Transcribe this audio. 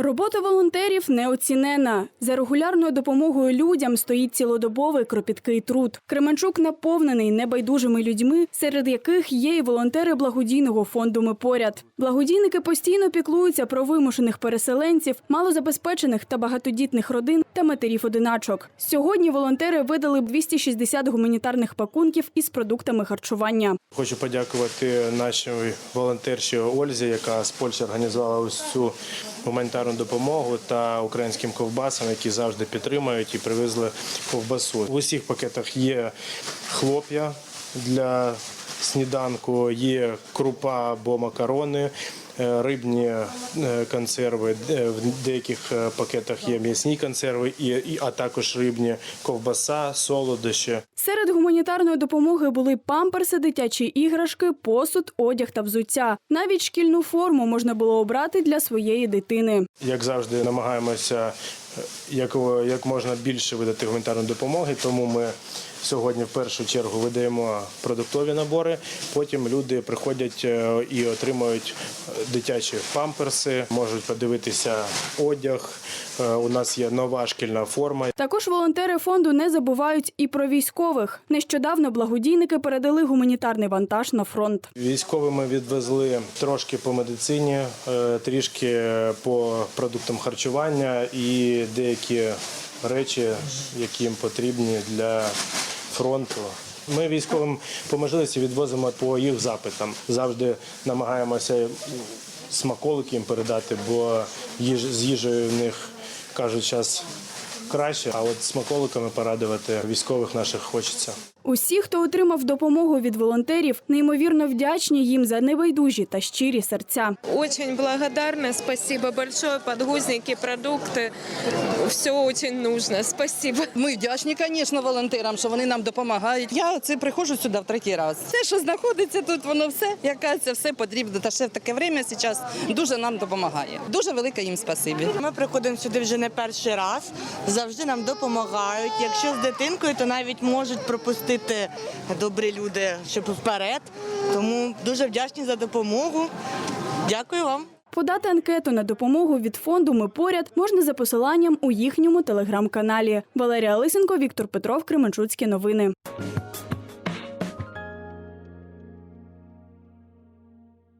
Робота волонтерів неоцінена. За регулярною допомогою людям стоїть цілодобовий кропіткий труд. Кременчук наповнений небайдужими людьми, серед яких є і волонтери благодійного фонду «Ми поряд. Благодійники постійно піклуються про вимушених переселенців, малозабезпечених та багатодітних родин та матерів-одиначок. Сьогодні волонтери видали 260 гуманітарних пакунків із продуктами харчування. Хочу подякувати нашій волонтерші Ользі, яка з Польщі організувала ось цю гуманітарну допомогу та українським ковбасам, які завжди підтримують і привезли ковбасу. В усіх пакетах є хлоп'я для сніданку, є крупа або макарони. е, Рибні е, консерви, в деяких е, пакетах є м'ясні консерви, і, а також рибні ковбаса, солодощі. Серед гуманітарної допомоги були памперси, дитячі іграшки, посуд, одяг та взуття. Навіть шкільну форму можна було обрати для своєї дитини. Як завжди, намагаємося е, як, як можна більше видати гуманітарної допомоги, тому ми сьогодні в першу чергу видаємо продуктові набори. Потім люди приходять е, і отримують е, дитячі памперси, можуть подивитися одяг. Е, У нас є нова шкільна форма. Також волонтери фонду не забувають і про військових. Нещодавно благодійники передали гуманітарний вантаж на фронт. Військовим ми відвезли трошки по медицині, трішки по продуктам харчування і деякі речі, які їм потрібні для фронту. Ми військовим по можливості відвозимо по їх запитам. Завжди намагаємося смаколики їм передати, бо їж, з їжею в них кажуть, час краще, а от смаколиками порадувати військових наших хочеться. Усі, хто отримав допомогу від волонтерів, неймовірно вдячні їм за небайдужі та щирі серця. Очень благодарна, спасибо большое. Подгузники, продукты, все очень нужно. Спасибо. Ми вдячні, звісно, волонтерам, що вони нам допомагають. Я це приходжу сюди в третій раз. Все, що знаходиться тут, воно все, яка це все потрібно. Та ще в таке время зараз дуже нам допомагає. Дуже велике їм спасибі. Ми приходимо сюди вже не перший раз. Завжди нам допомагають. Якщо з дитинкою, то навіть можуть пропустити добрі люди, щоб вперед. Тому дуже вдячні за допомогу. Дякую вам. Подати анкету на допомогу від фонду Ми поряд можна за посиланням у їхньому телеграм-каналі. Валерія Лисенко, Віктор Петров, Кременчуцькі новини.